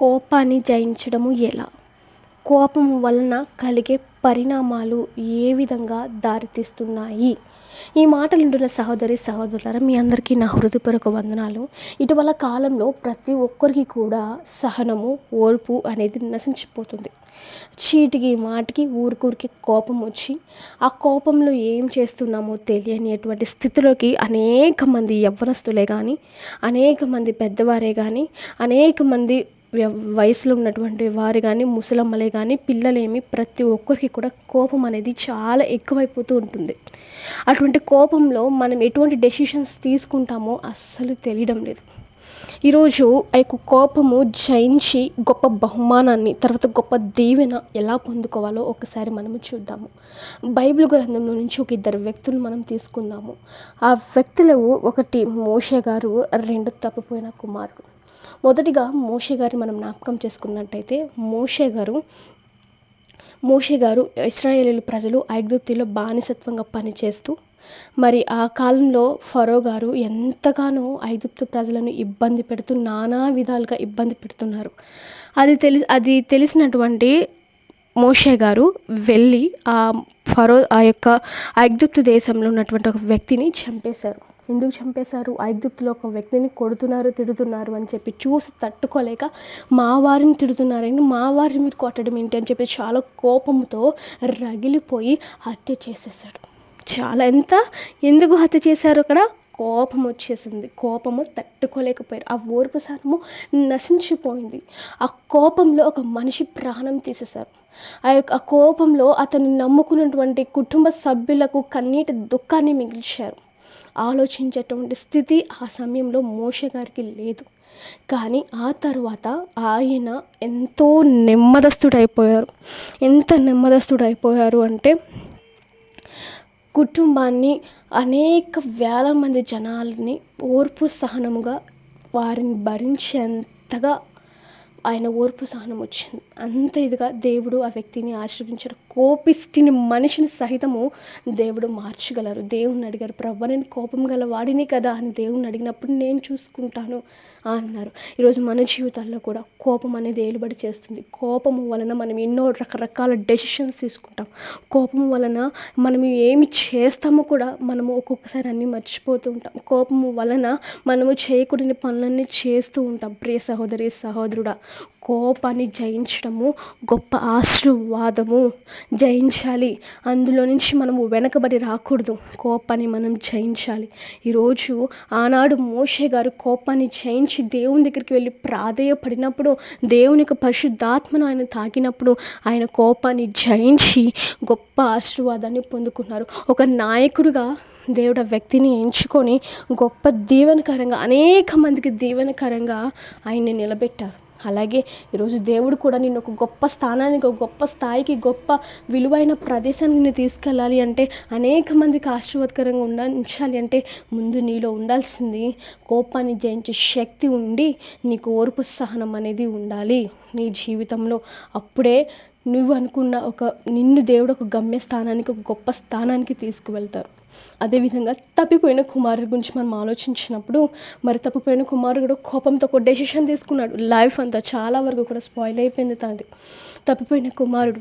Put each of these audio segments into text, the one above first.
కోపాన్ని జయించడము ఎలా? కోపం వలన కలిగే పరిణామాలు ఏ విధంగా దారితీస్తున్నాయి? ఈ మాటలు ఉంటున్న సహోదరి సహోదరులారా మీ అందరికీ నా హృదయపూర్వక వందనాలు. ఇటీవల కాలంలో ప్రతి ఒక్కరికి కూడా సహనము ఓర్పు అనేది నశించిపోతుంది. చీటికి మాటికి ఊరికూరికి కోపం వచ్చి ఆ కోపంలో ఏం చేస్తున్నామో తెలియనిటువంటి స్థితిలోకి అనేక మంది యవ్వనస్తులే కానీ అనేక మంది పెద్దవారే కానీ అనేక మంది వయసులో ఉన్నటువంటి వారు కానీ ముసలమ్మలే కానీ పిల్లలేమి ప్రతి ఒక్కరికి కూడా కోపం అనేది చాలా ఎక్కువైపోతూ ఉంటుంది. అటువంటి కోపంలో మనం ఎటువంటి డెసిషన్స్ తీసుకుంటామో అస్సలు తెలియడం లేదు. ఈరోజు ఆ యొక్క కోపము జయించి గొప్ప బహుమానాన్ని తర్వాత గొప్ప దీవెన ఎలా పొందుకోవాలో ఒకసారి మనము చూద్దాము. బైబిల్ గ్రంథంలో నుంచి ఒక ఇద్దరు వ్యక్తులు మనం తీసుకుందాము. ఆ వ్యక్తులు ఒకటి మోష గారు రెండు తప్పిపోయిన కుమారుడు. మొదటిగా మోషే గారిని మనం జ్ఞాపకం చేసుకున్నట్టయితే మోషే గారు మోషే గారు ఇస్రాయేలీలు ప్రజలు ఐగుప్తిలో బానిసత్వంగా పనిచేస్తూ మరి ఆ కాలంలో ఫరో గారు ఎంతగానో ఐగుప్తు ప్రజలను ఇబ్బంది పెడుతూ నానా విధాలుగా ఇబ్బంది పెడుతున్నారు. అది తెలి అది తెలిసినటువంటి మోషే గారు వెళ్ళి ఆ ఫరో ఆ యొక్క ఐగుప్తు దేశంలో ఉన్నటువంటి ఒక వ్యక్తిని చంపేశారు. ఎందుకు చంపేశారు? ఐగుప్తులో ఒక వ్యక్తిని కొడుతున్నారు తిడుతున్నారు అని చెప్పి చూసి తట్టుకోలేక మా వారిని తిడుతున్నారని మా వారిని మీరు కొట్టడం ఏంటి అని చెప్పి చాలా కోపంతో రగిలిపోయి హత్య చేసేసాడు చాలా ఎంత? ఎందుకు హత్య చేశారు అక్కడ? కోపం వచ్చేసింది. కోపము తట్టుకోలేకపోయారు. ఆ ఓర్పు సారము నశించిపోయింది. ఆ కోపంలో ఒక మనిషి ప్రాణం తీసేశారు. ఆ యొక్క ఆ కోపంలో అతన్ని నమ్ముకున్నటువంటి కుటుంబ సభ్యులకు కన్నీటి దుఃఖాన్ని మిగిల్చారు. ఆలోచించేటువంటి స్థితి ఆ సమయంలో మోష గారికి లేదు. కానీ ఆ తర్వాత ఆయన ఎంతో నెమ్మదస్తుడైపోయారు. ఎంత నెమ్మదస్తుడైపోయారు అంటే కుటుంబాన్ని అనేక వేల మంది జనాలని ఓర్పు సహనముగా వారిని భరించేంతగా ఆయన ఓర్పు సహనం వచ్చింది అంత ఇదిగా దేవుడు ఆ వ్యక్తిని ఆశ్రయించారు కోపిష్టిని మనిషిని సహితము దేవుడు మార్చగలరు. దేవుని అడిగారు ప్రభు నేను కోపం గల వాడిని కదా? అని దేవుని అడిగినప్పుడు నేను చూసుకుంటాను అన్నారు. ఈరోజు మన జీవితాల్లో కూడా కోపం అనేది ఏలుబడి చేస్తుంది. కోపము వలన మనం ఎన్నో రకరకాల డెసిషన్స్ తీసుకుంటాం. కోపం వలన మనం ఏమి చేస్తామో కూడా మనము ఒక్కొక్కసారి అన్నీ మర్చిపోతూ ఉంటాం. కోపము వలన మనము చేయకూడని పనులన్నీ చేస్తూ ఉంటాం. ప్రియ సహోదరి సహోదరుడా కోపాన్ని జయించడము గొప్ప ఆశీర్వాదము. జయించాలి. అందులో నుంచి మనము వెనకబడి రాకూడదు. కోపాన్ని మనం జయించాలి. ఈరోజు ఆనాడు మోషే గారు కోపాన్ని జయించి దేవుని దగ్గరికి వెళ్ళి ప్రాధేయపడినప్పుడు దేవుని యొక్క పరిశుద్ధాత్మను ఆయన తాకినప్పుడు ఆయన కోపాన్ని జయించి గొప్ప ఆశీర్వాదాన్ని పొందుకున్నారు. ఒక నాయకుడుగా దేవుడు ఆ వ్యక్తిని ఎంచుకొని గొప్ప దీవెనకరంగా అనేక మందికి దీవెనకరంగా ఆయన్ని నిలబెట్టారు. అలాగే ఈరోజు దేవుడు కూడా నేను ఒక గొప్ప స్థానానికి ఒక గొప్ప స్థాయికి గొప్ప విలువైన ప్రదేశానికి నేను తీసుకెళ్ళాలి అంటే అనేక మందికి ఆశీర్వాదకరంగా ఉండ ఉంచాలి అంటే ముందు నీలో ఉండాల్సింది కోపాన్ని జయించే శక్తి ఉండి నీకు ఓర్పు సహనం అనేది ఉండాలి. నీ జీవితంలో అప్పుడే నువ్వు అనుకున్న ఒక నిన్ను దేవుడు ఒక గమ్యస్థానానికి ఒక గొప్ప స్థానానికి తీసుకువెళ్తారు. అదేవిధంగా తప్పిపోయిన కుమారుడి గురించి మనం ఆలోచించినప్పుడు మరి తప్పిపోయిన కుమారుడు కోపంతో ఒక డెసిషన్ తీసుకున్నాడు. లైఫ్ అంతా చాలా వరకు కూడా స్పాయిల్ అయిపోయింది తనది. తప్పిపోయిన కుమారుడు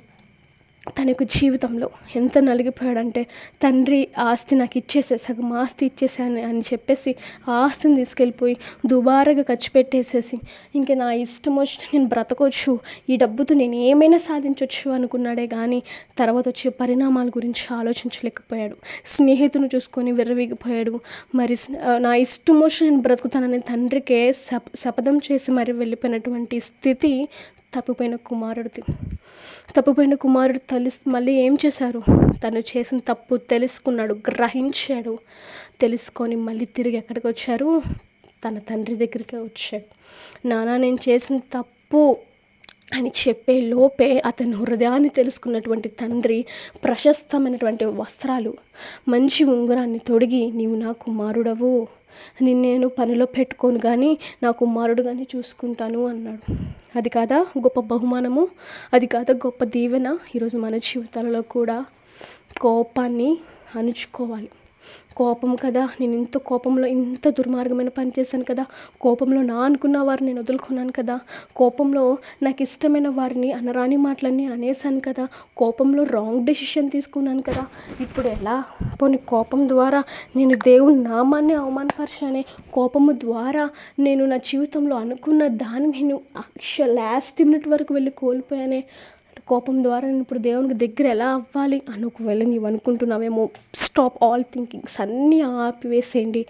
తనకు జీవితంలో ఎంత నలిగిపోయాడంటే తండ్రి ఆస్తి నాకు ఇచ్చేసే సగం ఆస్తి ఇచ్చేసాను అని చెప్పేసి ఆ ఆస్తిని తీసుకెళ్ళిపోయి దుబారగా ఖర్చు పెట్టేసేసి ఇంక నా ఇష్టం వచ్చిన నేను బ్రతకొచ్చు ఈ డబ్బుతో నేను ఏమైనా సాధించవచ్చు అనుకున్నాడే. కానీ తర్వాత వచ్చే పరిణామాల గురించి ఆలోచించలేకపోయాడు. స్నేహితుని చూసుకొని విర్రవీగిపోయాడు. మరి నా ఇష్టం వచ్చిన నేను బ్రతుకుతానని తండ్రికే శప శపథం చేసి మరి వెళ్ళిపోయినటువంటి స్థితి తప్పిపోయిన కుమారుడిది తప్పిపోయిన కుమారుడు తెలిసి మళ్ళీ ఏం చేశారు? తను చేసిన తప్పు తెలుసుకున్నాడు గ్రహించాడు. తెలుసుకొని మళ్ళీ తిరిగి ఎక్కడికి వచ్చారు తన తండ్రి దగ్గరికే వచ్చాడు. నానా నేను చేసిన తప్పు అని చెప్పే లోపే అతని హృదయాన్ని తెలుసుకున్నటువంటి తండ్రి ప్రశస్తమైనటువంటి వస్త్రాలు మంచి ఉంగరాన్ని తొడిగి నీవు నా కుమారుడవు నిన్ను నేను పనిలో పెట్టుకోను కానీ నా కుమారుడు కానీ చూసుకుంటాను అన్నాడు. అది కాదా గొప్ప బహుమానము? అది కాదా గొప్ప దీవెన? ఈరోజు మన జీవితాలలో కూడా కోపాన్ని అణుచుకోవాలి. కోపం కదా నేను ఇంత కోపంలో ఇంత దుర్మార్గమైన పని చేశాను కదా కోపంలో నా అనుకున్న వారిని నేను వదులుకున్నాను కదా కోపంలో నాకు ఇష్టమైన వారిని అనరాని మాటలన్నీ అనేసాను కదా కోపంలో రాంగ్ డెసిషన్ తీసుకున్నాను కదా ఇప్పుడు ఎలా? పోనీ కోపం ద్వారా నేను దేవుని నామాన్ని అవమానపరిచానే కోపము ద్వారా నేను నా జీవితంలో అనుకున్న దాన్ని నేను అక్ష లాస్ట్ మినిట్ వరకు వెళ్ళి కోల్పోయానే కోపం ద్వారా నేను ఇప్పుడు దేవునికి దగ్గర ఎలా అవ్వాలి అని ఒకవేళ నీవు అనుకుంటున్నావేమో స్టాప్ ఆల్ థింకింగ్స్ అన్నీ ఆపివేసేయండి.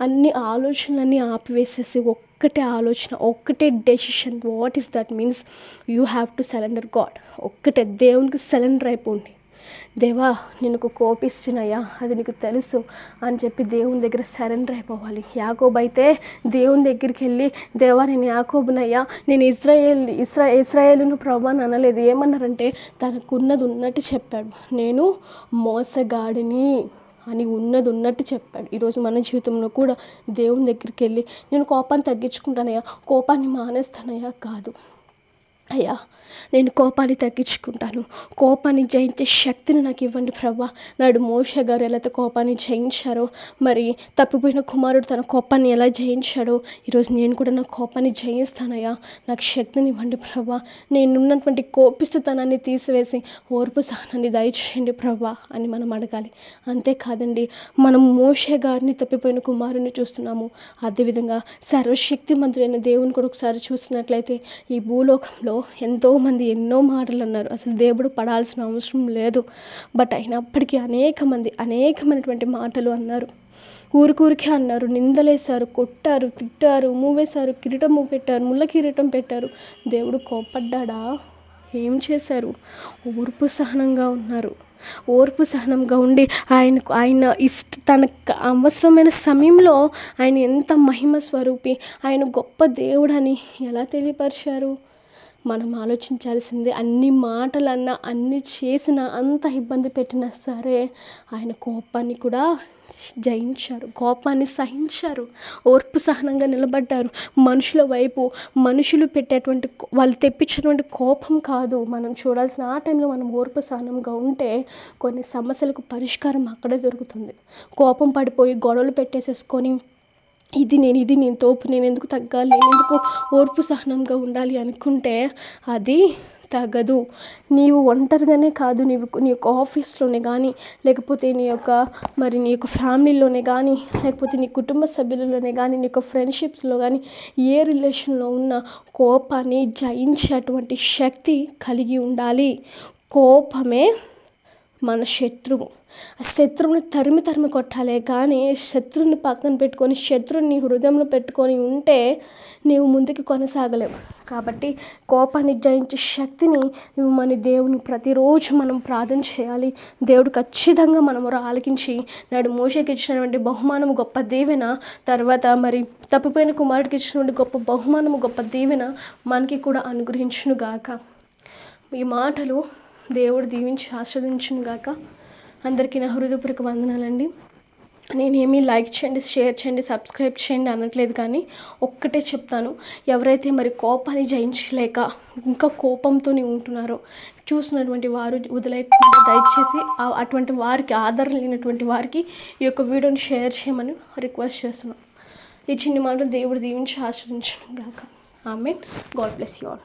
అన్ని ఆలోచనలన్నీ ఆపివేసేసి ఒక్కటే ఆలోచన ఒక్కటే decision what is that means you have to surrender God ఒక్కటే దేవునికి సరెండర్ అయిపోండి. దేవా నేను కోపిస్తున్నాయా అది నీకు తెలుసు అని చెప్పి దేవుని దగ్గర సరెండర్ అయిపోవాలి. యాకోబు అయితే దేవుని దగ్గరికి వెళ్ళి దేవా నేను యాకోబునయ్యా నేను ఇజ్రాయేల్ ఇస్రా ఇస్రాయేలును ప్రభా అని అనలేదు. ఏమన్నారంటే తనకున్నది ఉన్నట్టు చెప్పాడు. నేను మోసగాడిని అని ఉన్నది ఉన్నట్టు చెప్పాడు. ఈరోజు మన జీవితంలో కూడా దేవుని దగ్గరికి వెళ్ళి నేను కోపాన్ని తగ్గించుకుంటానయ్యా కోపాన్ని మానేస్తానయ్యా కాదు. అయ్యా నేను కోపాన్ని తగ్గించుకుంటాను. కోపాన్ని జయించే శక్తిని నాకు ఇవ్వండి ప్రభా. నాడు మోష గారు ఎలా అయితే కోపాన్ని జయించారో మరి తప్పిపోయిన కుమారుడు తన కోపాన్ని ఎలా జయించాడో ఈరోజు నేను కూడా నా కోపాన్ని జయిస్తానయ్యా. నాకు శక్తిని ఇవ్వండి ప్రభా. నేనున్నటువంటి కోపిస్తుతనాన్ని తీసివేసి ఓర్పు సహనాన్ని దయచేయండి ప్రభా అని మనం అడగాలి. అంతేకాదండి మనం మోష గారిని తప్పిపోయిన కుమారుని చూస్తున్నాము. అదేవిధంగా సర్వశక్తిమంతుడైన దేవుని కూడా ఒకసారి చూసినట్లయితే ఈ భూలోకంలో ఎంతోమంది ఎన్నో మాటలు అన్నారు అసలు దేవుడు పడాల్సిన అవసరం లేదు. బట్ అయినప్పటికీ అనేక మంది అనేకమైనటువంటి మాటలు అన్నారు. ఊరికూరికే అన్నారు. నిందలేశారు కొట్టారు తిట్టారు మూవేశారు కిరీటం పెట్టారు ముళ్ళ కిరీటం పెట్టారు. దేవుడు కోపడ్డా ఏం చేశారు? ఓర్పు సహనంగా ఉన్నారు. ఓర్పు సహనంగా ఉండి ఆయనకు ఆయన ఇష్ట తనకు అవసరమైన సమయంలో ఆయన ఎంత మహిమ స్వరూపి ఆయన గొప్ప దేవుడని ఎలా తెలియపరిచారు? మనం ఆలోచించాల్సిందే అన్ని మాటలన్నా అన్ని చేసినా అంత ఇబ్బంది పెట్టినా సరే ఆయన కోపాన్ని కూడా జయించారు. కోపాన్ని సహించారు. ఓర్పు సహనంగా నిలబడ్డారు. మనుషుల వైపు మనుషులు పెట్టేటువంటి వాళ్ళు తెప్పించినటువంటి కోపం కాదు. మనం చూడాల్సిన ఆ టైంలో మనం ఓర్పు సహనంగా ఉంటే కొన్ని సమస్యలకు పరిష్కారం అక్కడే దొరుకుతుంది. కోపం పడిపోయి గొడవలు పెట్టేసేసుకొని ఇది నేను ఇది నేను తోపు నేను ఎందుకు తగ్గాలి? నేను ఎందుకు ఓర్పు సహనంగా ఉండాలి అనుకుంటే అది తగదు. నీవు ఒంటరిగానే కాదు నీవు నీ యొక్క ఆఫీస్లోనే కానీ లేకపోతే నీ యొక్క మరి నీ యొక్క ఫ్యామిలీలోనే కానీ లేకపోతే నీ కుటుంబ సభ్యులలోనే కానీ నీ యొక్క ఫ్రెండ్షిప్స్లో కానీ ఏ రిలేషన్లో ఉన్న కోపాన్ని జయించేటువంటి శక్తి కలిగి ఉండాలి. కోపమే మన శత్రువు. ఆ శత్రువుని తరిమి తరిమి కొట్టాలి. కానీ శత్రువుని పక్కన పెట్టుకొని శత్రువుని హృదయంలో పెట్టుకొని ఉంటే నీవు ముందుకు కొనసాగలేవు. కాబట్టి కోపాన్ని జయించే శక్తిని మన దేవుని ప్రతిరోజు మనం ప్రార్థన చేయాలి. దేవుడు ఖచ్చితంగా మనము ఆలకించి నాడు మోషకి ఇచ్చినటువంటి బహుమానము గొప్ప దీవెన తర్వాత మరి తప్పిపోయిన కుమారుడికి ఇచ్చినటువంటి గొప్ప బహుమానము గొప్ప దీవెన మనకి కూడా అనుగ్రహించును గాక ఈ మాటలు దేవుడు దీవించి ఆస్వాదించునుగాక అందరికీ నా హృదయపూర్వక వందనాలండి. నేనేమి లైక్ చేయండి షేర్ చేయండి సబ్స్క్రైబ్ చేయండి అనట్లేదు కానీ ఒక్కటే చెప్తాను. ఎవరైతే మరి కోపాన్ని జయించలేక ఇంకా కోపంతో ఉంటున్నారో చూసినటువంటి వారు వదిలేకుండా దయచేసి అటువంటి వారికి ఆధారం లేనటువంటి వారికి ఈ యొక్క వీడియోని షేర్ చేయమని రిక్వెస్ట్ చేస్తున్నాను. ఈ చిన్న మాటలు దేవుడు దీవించి కాక గాక. ఆమె గాడ్ బ్లెస్ యూ ఆల్.